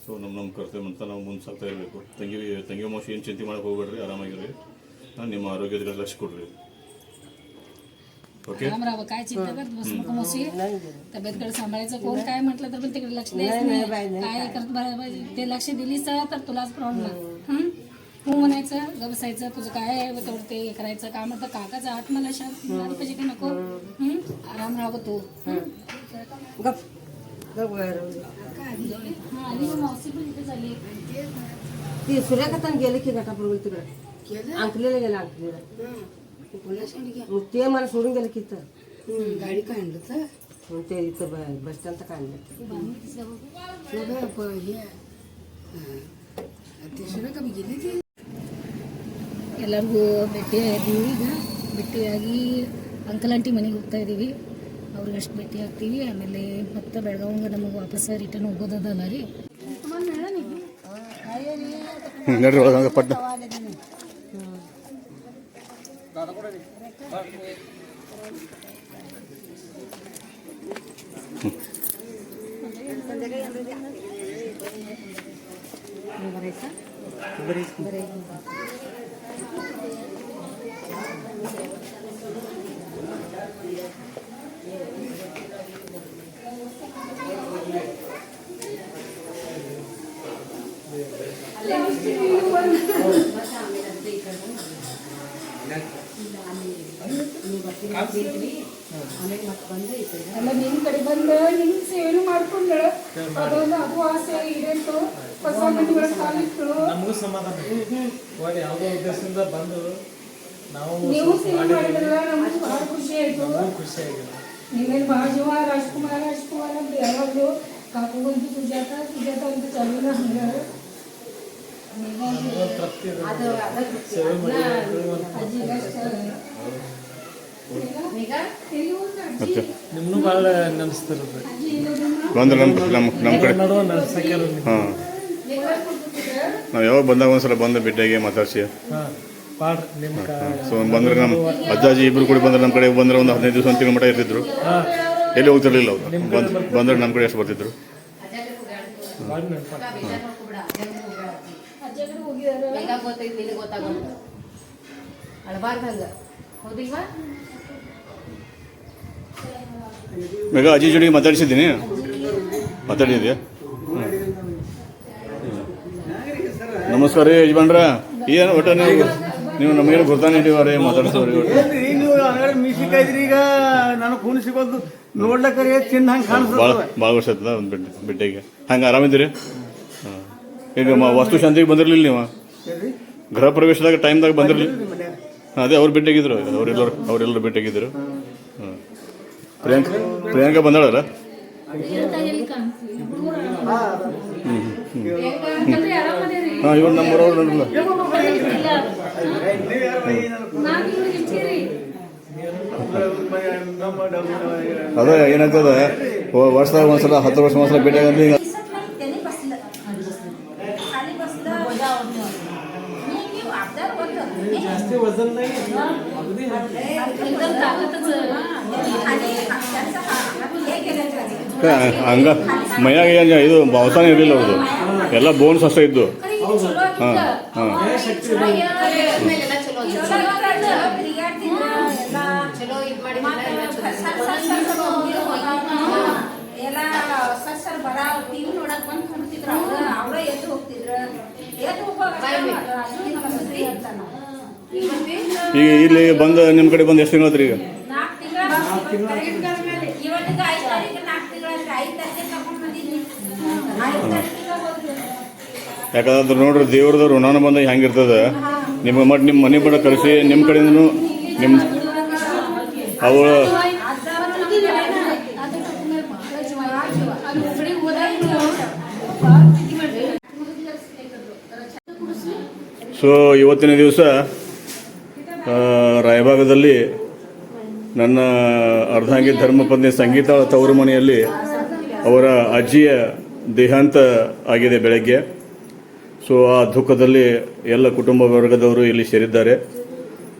ಸೊ ನಮ್ಮ ನಮ್ಮ ಕರ್ತವ್ಯ ಅಂತ ನಾವು ಮುಂದೆ ಸಾಗ್ತಾ ಇರಬೇಕು ತಂಗಿ ತಂಗಿ ಮಾಸಿ ಏನು ಚಿಂತೆ ಮಾಡಕ್ಕೆ ಹೋಗ್ಬೇಡ್ರಿ ಆರಾಮಾಗಿರ್ರಿ ನಿಮ್ಮ ಆರೋಗ್ಯದ ಲಕ್ಷ್ಯ ಕೊಡ್ರಿ ओके आराम राहावं काय चिंता करत बस नको मशी तब्येतकडे सांभाळायचं कोण काय म्हटलं तर पण तिकडे लक्ष द्यायचं नाही काय करत बरं पाहिजे ते लक्ष दिलीस तर तुलाच प्रॉब्लेम हो म्हणायचं ग बसायचं तुझं काय आहे तेवढं ते हे करायचं काय म्हणतं काकाचा हात मला शांत मिळाली पाहिजे की नको हं? आराम राहावं तू हं? ती सूर्यकांतान गेले की गटापूर्वी तिकडे अंकलेला गेला अंकलेला मग ते मला सोडून गेलं की इथं गाडी काढलं तर मग ते इथं ब- बस स्टँडचं काढलं मग प- हे ಹಾಂ. ते ಸುರೇಖ गेली ती ಎಲ್ಲರಿಗೂ ಭೇಟಿಯಾಗಿದ್ದೀವಿ ಈಗ ಭೇಟಿಯಾಗಿ ಅಂಕಲ್ ಆಂಟಿ ಮನೆಗೆ ಹೋಗ್ತಾ ಇದ್ದೀವಿ ಅವ್ರಿಗೆ ಅಷ್ಟು ಭೇಟಿ ಆಗ್ತೀವಿ. ಆಮೇಲೆ ಮತ್ತೆ ಬೆಳಗಾವಂಗೆ ನಮಗೆ ವಾಪಸ್ ರಿಟರ್ನ್ ಹೋಗೋದದಲ್ಲ ರೀ. ನಡ್ರಿ ಎಲ್ಲ ನಿನ್ನ ಕಡೆ ಬಂದು ನಿಮ್ ಸೇವೆ ಮಾಡ್ಕೊಂಡು ಅದೊಂದು ಅದು ಆಸೆ ಇದೇಂತು ಹೊಸ ಮನೆಗಳ ಕಾಲಿಟ್ಟು ನಮಗೂ ಸಮಾಧಾನ ಯಾವುದೋ ಉದ್ದೇಶದಿಂದ ಬಂದು ನಾವು ನೀವು ಸೇವೆ ಮಾಡಿದ್ರಲ್ಲ ನಮ್ಗೆ ಖುಷಿ ಆಯ್ತು. ಖುಷಿಯಾಗಿಲ್ಲ ನಿಮ್ಮೇಲೆ ಭಾಳ ಜೀವ ರಾಜ್ಕುಮಾರ್ ರಾಜ್ಕುಮಾರ್ ಅಂತ ಯಾವಾಗಲೂ ಕಾಕುಗಂತೂ ಸುಜಾತ ಸುಜಾತ ಅಂತ ಚಲೋನ ಹಂಗೆ ನಾವ್ ತೃಪ್ತಿ ಇದೆ. ಸೇವೆ ಮಾಡಿ ಅಜ್ಜಿಗಷ್ಟೇ ಮತ್ತೆ ನಿಮ್ಮನ್ನು ಭಾಳ ನೆನೆಸ್ತಿರೋದು. ಬಂದ್ರೆ ನಮ್ಮ ನಮ್ಮ ನಮ್ಮ ಕಡೆ ಹಾಂ. ನಾವು ಯಾವಾಗ ಬಂದಾಗ ಒಂದ್ಸಲ ಬಂದು ಬಿಡ್ಡಾಗೆ ಮಾತಾಡ್ಸಿ. ಹಾಂ. ಸೊ ಬಂದ್ರೆ ನಮ್ಮ ಅಜ್ಜಾಜಿ ಇಬ್ರು ಕೂಡ ಬಂದ್ರೆ ನಮ್ಮ ಕಡೆ ಬಂದ್ರೆ ಒಂದು ಹದಿನೈದು ದಿವಸ ಒಂದು ತಿಂಗಳ ಮಟ್ಟ ಇರ್ತಿದ್ರು ಎಲ್ಲಿ ಹೋಗ್ತಿರ್ಲಿಲ್ಲ ಅವರು. ಬಂದು ಬಂದ್ರೆ ನಮ್ಮ ಕಡೆ ಎಷ್ಟು ಬರ್ತಿದ್ರು. ಮೇಘ ಅಜ್ಜಿ ಜೋಡಿ ಮಾತಾಡಿಸಿದ್ದೀನಿ. ಮಾತಾಡಿದ್ಯಾ? ನಮಸ್ಕಾರ ರೀ ಯಜಮಾನ್ರ. ಏನು ಒಟ್ಟ ನೀವು ನಮಗೆ ನಮಗೇನು ಗೊತ್ತಾನೆ ಮಾತಾಡ್ಸೋರಿ ಒಟ್ಟು ಏನ್ರಿ ನೀವು ಐತ್ರಿ ಈಗ ನನಗೆ ಖೂನ್ ಸಿಗೋದು ನೋಡ್ಲಕ್ಕರಿ ಚಿನ್ನ ಹಂಗೆ ಕಾಣಿಸ್ತದ ಭಾಳ ಭಾಳ ವರ್ಷ ಆಯ್ತದ ಒಂದು ಬಿಟ್ಟು ಬಿಟ್ಟಿಗೆ. ಹಂಗೆ ಆರಾಮಿದ್ದೀರಿ? ಹಾಂ. ಈಗ ಮ ವಾಸ್ತು ಶಾಂತಿಗೆ ಬಂದಿರಲಿಲ್ಲ ನೀವು? ಗೃಹ ಪ್ರವೇಶದಾಗ ಟೈಮ್ದಾಗ ಬಂದಿರಲಿಲ್ಲ ಅದೇ ಅವ್ರು ಭೇಟಿಯಾಗಿದ್ರು ಅವರೆಲ್ಲರೂ ಅವರೆಲ್ಲರೂ ಭೇಟಿಯಾಗಿದ್ರು ಹಾಂ. ಪ್ರಿಯಾಂಕ ಪ್ರಿಯಾಂಕ ಬಂದಾಳಲ್ಲ? ಹಾಂ. ಇವ್ರು ನಮ್ಮೂರವ್ರು ನೋಡಲ್ಲ ಅದೇ ಏನಾಗ್ತದ? ವರ್ಷದಾಗ ಒಂದ್ಸಲ, ಹತ್ತು ವರ್ಷ ಒಂದ್ಸಲ ಭೇಟಿಯಾಗಂದ್ರೆ ಈಗ ಹಂಗ ಮೈಯಾಗ ಇದು ಅವಸಾನ ಇರಲಿಲ್ಲ ಅವರು ಎಲ್ಲ ಬೋನ್ಸ್ ಅಷ್ಟೇ ಇದ್ದು. ಈಗ ಇಲ್ಲಿ ಬಂದ ನಿಮ್ಮ ಕಡೆ ಬಂದ ಎಷ್ಟು ತಿಂಗಳು ಈಗ? ಐದು ತಾರೀಕು ಐದು ತಾರೀಕು ಹೋದ್ರಿ ಯಾಕಂದ್ರೆ ನೋಡ್ರಿ ದೇವ್ರದ್ದು ನಾನು ಬಂದ ಹೆಂಗಿರ್ತದ ನಿಮ್ಮ ಮಟ್ ನಿಮ್ಮ ಮನೆ ಬಡ ಕಳಿಸಿ ನಿಮ್ಮ ಕಡೆಯಿಂದನು ನಿಮ್ಮ ಅವಳ ಸೊ ಇವತ್ತಿನ ದಿವಸ ರಾಯಭಾಗದಲ್ಲಿ ನನ್ನ ಅರ್ಧಾಂಗಿ ಧರ್ಮಪತ್ನಿ ಸಂಗೀತ ತವರು ಮನೆಯಲ್ಲಿ ಅವರ ಅಜ್ಜಿಯ ದೇಹಾಂತ ಆಗಿದೆ ಬೆಳಗ್ಗೆ. ಸೊ ಆ ದುಃಖದಲ್ಲಿ ಎಲ್ಲ ಕುಟುಂಬ ವರ್ಗದವರು ಇಲ್ಲಿ ಸೇರಿದ್ದಾರೆ.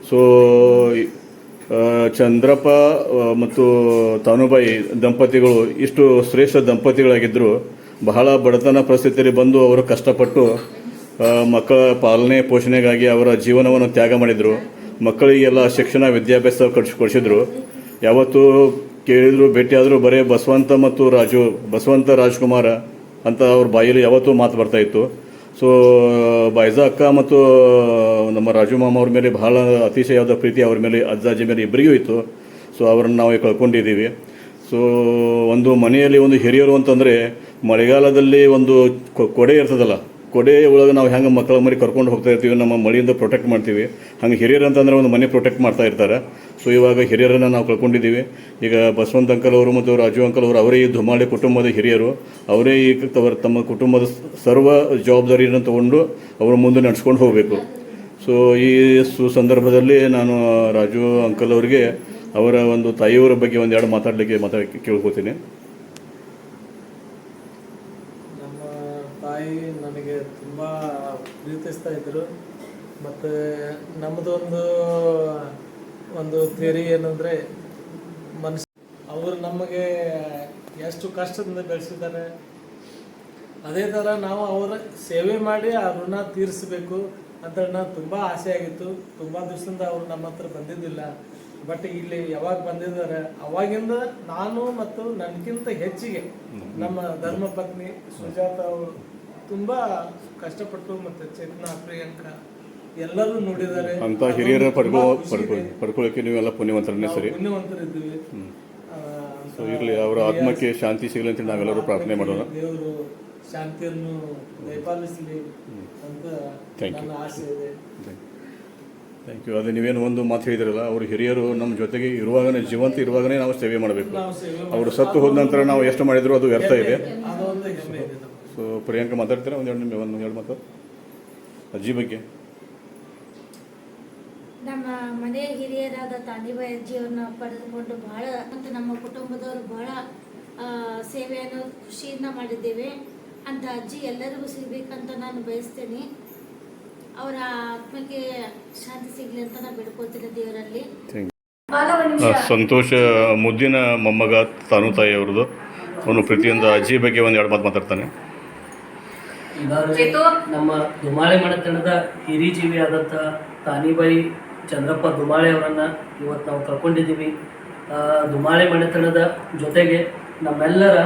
ಸೊ ಚಂದ್ರಪ್ಪ ಮತ್ತು ತಾನುಬಾಯಿ ದಂಪತಿಗಳು ಇಷ್ಟು ಶ್ರೇಷ್ಠ ದಂಪತಿಗಳಾಗಿದ್ದರು ಬಹಳ ಬಡತನ ಪರಿಸ್ಥಿತಿಯಲ್ಲಿ ಬಂದು ಅವರು ಕಷ್ಟಪಟ್ಟು ಮಕ್ಕಳ ಪಾಲನೆ ಪೋಷಣೆಗಾಗಿ ಅವರ ಜೀವನವನ್ನು ತ್ಯಾಗ ಮಾಡಿದರು. ಮಕ್ಕಳಿಗೆಲ್ಲ ಶಿಕ್ಷಣ, ವಿದ್ಯಾಭ್ಯಾಸ ಕೊಡಿಸಿ, ಕೊಡಿಸಿದ್ರು. ಯಾವತ್ತೂ ಕೇಳಿದ್ರು, ಭೇಟಿಯಾದರೂ ಬರೇ ಬಸವಂತ ಮತ್ತು ರಾಜು, ಬಸವಂತ ರಾಜ್ಕುಮಾರ ಅಂತ ಅವ್ರ ಬಾಯಲ್ಲಿ ಯಾವತ್ತೂ ಮಾತು ಬರ್ತಾ ಇತ್ತು. ಸೊ ಬೈಜಾ ಅಕ್ಕ ಮತ್ತು ನಮ್ಮ ರಾಜು ಮಾಮ ಅವ್ರ ಮೇಲೆ ಬಹಳ ಅತಿಶಯವಾದ ಪ್ರೀತಿ ಅವ್ರ ಮೇಲೆ, ಅಜ್ಜಾಜಿ ಮೇಲೆ ಇಬ್ಬರಿಗೂ ಇತ್ತು. ಸೊ ಅವ್ರನ್ನ ನಾವು ಕಳ್ಕೊಂಡಿದ್ದೀವಿ. ಸೊ ಒಂದು ಮನೆಯಲ್ಲಿ ಒಂದು ಹಿರಿಯರು ಅಂತಂದರೆ, ಮಳೆಗಾಲದಲ್ಲಿ ಒಂದು ಕೊಡೆ ಇರ್ತದಲ್ಲ ಕೊಡೆ ಒಳಗೆ ನಾವು ಹೆಂಗೆ ಮಕ್ಕಳ ಮರಿ ಕರ್ಕೊಂಡು ಹೋಗ್ತಾ ಇರ್ತೀವಿ, ನಮ್ಮ ಮಳೆಯಿಂದ ಪ್ರೊಟೆಕ್ಟ್ ಮಾಡ್ತೀವಿ. ಹಂಗೆ ಹಿರಿಯರು ಅಂತಂದ್ರೆ ಒಂದು ಮನೆ ಪ್ರೊಟೆಕ್ಟ್ ಮಾಡ್ತಾ ಇರ್ತಾರೆ. ಸೊ ಇವಾಗ ಹಿರಿಯರನ್ನು ನಾವು ಕಳ್ಕೊಂಡಿದ್ದೀವಿ. ಈಗ ಬಸವಂತ ಅಂಕಲ್ ಅವರು ಮತ್ತು ರಾಜು ಅಂಕಲ್ ಅವರು ಅವರೇ ಈ ಧುಮಾಳಿ ಕುಟುಂಬದ ಹಿರಿಯರು. ಅವರೇ ಈ ತಮ್ಮ ಕುಟುಂಬದ ಸರ್ವ ಜವಾಬ್ದಾರಿಯನ್ನು ತಗೊಂಡು ಅವರು ಮುಂದೆ ನಡೆಸ್ಕೊಂಡು ಹೋಗಬೇಕು. ಸೊ ಈ ಸುಸಂದರ್ಭದಲ್ಲಿ ನಾನು ರಾಜು ಅಂಕಲ್ ಅವರಿಗೆ ಅವರ ಒಂದು ತಾಯಿಯವರ ಬಗ್ಗೆ ಒಂದೆರಡು ಮಾತಾಡಲಿಕ್ಕೆ ಮಾತಾಡಕ್ಕೆ ಕೇಳ್ಕೊತೀನಿ. ನಮ್ಮ ತಾಯಿ ತುಂಬ ಪ್ರೀತಿಸ್ತಾ ಇದ್ರು. ಮತ್ತೆ ನಮ್ಮದೊಂದು ಒಂದು ಥಿಯರಿ ಏನಂದ್ರೆ ಮನುಷ್ಯ ಅವರು ನಮಗೆ ಎಷ್ಟು ಕಷ್ಟದಿಂದ ಬೆಳೆಸಿದ್ದಾರೆ. ಅದೇ ಥರ ನಾವು ಅವರ ಸೇವೆ ಮಾಡಿ ಆ ಋಣ ತೀರಿಸಬೇಕು ಅಂತ ನಾನು ತುಂಬ ಆಸೆ ಆಗಿತ್ತು. ತುಂಬ ದಿವಸದಿಂದ ಅವರು ನಮ್ಮ ಹತ್ರ ಬಂದಿದ್ದಿಲ್ಲ. ಬಟ್ ಇಲ್ಲಿ ಯಾವಾಗ ಬಂದಿದ್ದಾರೆ, ಅವಾಗಿಂದ ನಾನು ಮತ್ತು ನನಗಿಂತ ಹೆಚ್ಚಿಗೆ ನಮ್ಮ ಧರ್ಮಪತ್ನಿ ಸುಜಾತ ಅವರು ತುಂಬ ಕಷ್ಟಪಟ್ಟು ಮತ್ತೆ ಚೇತನ ಪ್ರಿಯಾಂಕ ಎಲ್ಲರೂ ನೋಡಿದ್ದಾರೆ. ಅಂತ ಹಿರಿಯರ ಪಡ್ಕೊ. ಪಡ್ಕೊಳ್ಳೋಕೆ ನೀವೆಲ್ಲ ಪುಣ್ಯವಂತರನ್ನೇ ಸರಿ. ಪುಣ್ಯವಂತರಿದ್ದೀವಿ. ಸೊ ಇರಲಿ ಅವರ ಆತ್ಮಕ್ಕೆ ಶಾಂತಿ ಸಿಗಲಿ ಅಂತ ನಾವೆಲ್ಲರೂ ಪ್ರಾರ್ಥನೆ ಮಾಡೋಣ. ದೇವರು ಶಾಂತಿಯನ್ನು ದಯಪಾಲಿಸಲಿ ಅಂತ. ನನ್ನ ಆಸೆ ಇದೆ. ಥ್ಯಾಂಕ್ ಯು ಅದೇ ನೀವೇನು ಒಂದು ಮಾತು ಹೇಳಿದಿರಲ್ಲ ಅವರು ಹಿರಿಯರು ನಮ್ಮ ಜೊತೆಗೆ ಇರುವಾಗನೇ ಜೀವಂತ ಇರುವಾಗನೇ ನಾವು ಸೇವೆ ಮಾಡಬೇಕು. ಅವರು ಸತ್ತು ಹೋದ ನಂತರ ನಾವು ಎಷ್ಟು ಮಾಡಿದ್ರು ಅದು ವ್ಯರ್ಥ ಇದೆ ಅದೊಂದು ಹೆಮ್ಮೆ ಇದೆ ನಮಗೆ. ಸೊ ಪ್ರಿಯಾಂಕ ಮಾತಾಡ್ತೀರಾ? ಒಂದು ಎರಡು ನಿಮಿಷ ಒಂದು ಎರಡು ಮಾತು ಅಜ್ಜಿ ಬಗ್ಗೆ. ನಮ್ಮ ಮನೆ ಹಿರಿಯರಾದ ತಾಂಡಿಬಾಯಿ ಅಜ್ಜಿಯವ್ರನ್ನ ಪಡೆದುಕೊಂಡು ಬಹಳ ಮತ್ತು ನಮ್ಮ ಕುಟುಂಬದವರು ಬಹಳ ಸೇವೆಯನ್ನು ಖುಷಿಯಿಂದ ಮಾಡಿದ್ದೇವೆ. ಅಂತ ಅಜ್ಜಿ ಎಲ್ಲರಿಗೂ ಸಿಗಬೇಕಂತ ನಾನು ಬಯಸ್ತೇನೆ. ಅವರ ಆತ್ಮಕ್ಕೆ ಶಾಂತಿ ಸಿಗಲಿ ಅಂತ ನಾನು ಬಿಡ್ಕೋತೀನಿ ದೇವರಲ್ಲಿ. ಸಂತೋಷ ಮುದ್ದಿನ ಮೊಮ್ಮಗ ತಾನು ತಾಯಿ ಅವ್ರದ್ದು ಅವನು ಪ್ರತಿಯೊಂದು ಅಜ್ಜಿ ಬಗ್ಗೆ ಒಂದು ಎರಡು ಮಾತು ಮಾತಾಡ್ತಾನೆ. ನಮ್ಮ ದುಮಾಳೆ ಮನೆತನದ ಹಿರಿಜೀವಿಯಾದಂಥ ತಾನಿಬಾಯಿ ಚಂದ್ರಪ್ಪ ದುಮಾಳೆ ಅವರನ್ನು ಇವತ್ತು ನಾವು ಕಳ್ಕೊಂಡಿದ್ದೀವಿ ಆ, ದುಮಾಳೆ ಮನೆತನದ ಜೊತೆಗೆ ನಮ್ಮೆಲ್ಲರ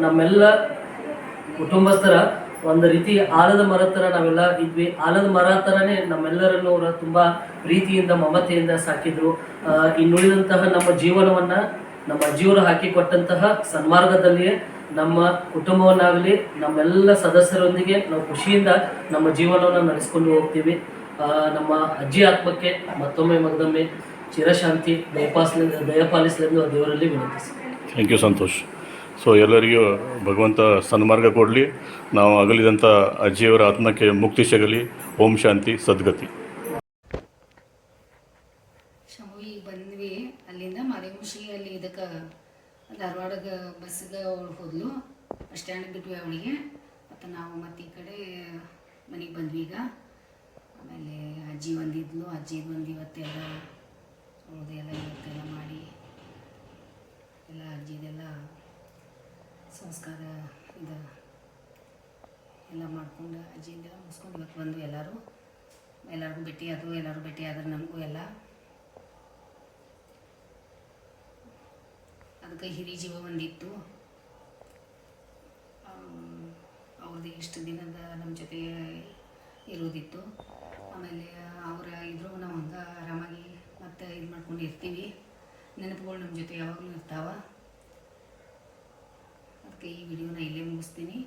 ನಮ್ಮೆಲ್ಲ ಕುಟುಂಬಸ್ಥರ ಒಂದು ರೀತಿ ಆಲದ ಮರ ಥರ ನಾವೆಲ್ಲ ಇದ್ವಿ. ಆಲದ ಮರ ಥರನೇ ನಮ್ಮೆಲ್ಲರನ್ನು ಅವರ ತುಂಬ ಪ್ರೀತಿಯಿಂದ ಮಮತೆಯಿಂದ ಸಾಕಿದ್ರು. ಈ ಇನ್ನುಳಿದಂತಹ ನಮ್ಮ ಜೀವನವನ್ನು ನಮ್ಮ ಅಜ್ಜಿಯವರು ಹಾಕಿಕೊಟ್ಟಂತಹ ಸನ್ಮಾರ್ಗದಲ್ಲಿಯೇ ನಮ್ಮ ಕುಟುಂಬವನ್ನಾಗಲಿ, ನಮ್ಮೆಲ್ಲ ಸದಸ್ಯರೊಂದಿಗೆ ನಾವು ಖುಷಿಯಿಂದ ನಮ್ಮ ಜೀವನವನ್ನು ನಡೆಸ್ಕೊಂಡು ಹೋಗ್ತೀವಿ. ನಮ್ಮ ಅಜ್ಜಿ ಆತ್ಮಕ್ಕೆ ಮತ್ತೊಮ್ಮೆ ಮಗದೊಮ್ಮೆ ಚಿರಶಾಂತಿ ದಯಪಾಲಿಸಲಿ ದಯಪಾಲಿಸಲೆಂದು ದೇವರಲ್ಲಿ ವಿನಂತಿಸಿ ಥ್ಯಾಂಕ್ ಯು ಸಂತೋಷ್. ಸೊ ಎಲ್ಲರಿಗೂ ಭಗವಂತ ಸನ್ಮಾರ್ಗ ಕೊಡಲಿ. ನಾವು ಅಗಲಿದಂಥ ಅಜ್ಜಿಯವರ ಆತ್ಮಕ್ಕೆ ಮುಕ್ತಿ ಸಿಗಲಿ. ಓಂ ಶಾಂತಿ, ಸದ್ಗತಿ ಶಂಭುವಿಗೆ ಬಂದ್ವಿ ಅಲ್ಲಿಂದ ಮಾದೇಮುಷಿ ಅಲ್ಲಿ ಇದಕ್ಕೆ ಧಾರವಾಡಗೆ ಬಸ್ಸಿಗೆ ಅವಳು ಹೋದ್ಲು. ಬಸ್ ಸ್ಟ್ಯಾಂಡ್ ಬಿಟ್ವಿ ಅವಳಿಗೆ. ಮತ್ತು ನಾವು ಮತ್ತೆ ಈ ಕಡೆ ಮನೆಗೆ ಬಂದ್ವಿ ಈಗ. ಆಮೇಲೆ ಅಜ್ಜಿ ಬಂದಿದ್ಲು. ಅಜ್ಜಿ ಒಂದು ಇವತ್ತೆಲ್ಲ ಅವಳದೆಲ್ಲ ಇವತ್ತೆಲ್ಲ ಮಾಡಿ ಎಲ್ಲ ಅಜ್ಜಿದೆಲ್ಲ ಸಂಸ್ಕಾರ ಇದು ಎಲ್ಲ ಮಾಡ್ಕೊಂಡು ಅಜ್ಜಿಯಿಂದೆಲ್ಲ ಮುಗಿಸ್ಕೊಂಡು ಇವತ್ತು ಬಂದು ಎಲ್ಲರೂ. ಎಲ್ಲರಿಗೂ ಭೇಟಿ ಆದರು ಎಲ್ಲರೂ ಭೇಟಿ ಆದ್ರೆ ನಮಗೂ ಎಲ್ಲ ಅದಕ್ಕೆ ಹಿರಿ ಜೀವ ಒಂದಿತ್ತು. ಅವ್ರದ್ದು ಇಷ್ಟು ದಿನದ ನಮ್ಮ ಜೊತೆ ಇರೋದಿತ್ತು ಆಮೇಲೆ ಅವರ ಇದ್ರು ನಾವು ಹಂಗೆ ಆರಾಮಾಗಿ ಮತ್ತೆ ಇದು ಮಾಡ್ಕೊಂಡು ಇರ್ತೀವಿ. ನೆನಪುಗಳು ನಮ್ಮ ಜೊತೆ ಯಾವಾಗಲೂ ಇರ್ತಾವ. ಅದಕ್ಕೆ ಈ ವಿಡಿಯೋನ ಇಲ್ಲೇ ಮುಗಿಸ್ತೀನಿ.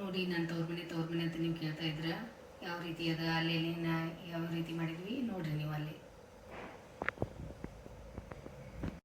ನೋಡಿ ನಾನು ತವ್ರ ಮನೆ ತವ್ರ ಮನೆ ಅಂತ ನೀವು ಕೇಳ್ತಾ ಇದ್ರ, ಯಾವ ರೀತಿ ಅದ ಅಲ್ಲಿ ಯಾವ ರೀತಿ ಮಾಡಿದ್ವಿ, ನೋಡ್ರಿ ನೀವು ಅಲ್ಲಿ.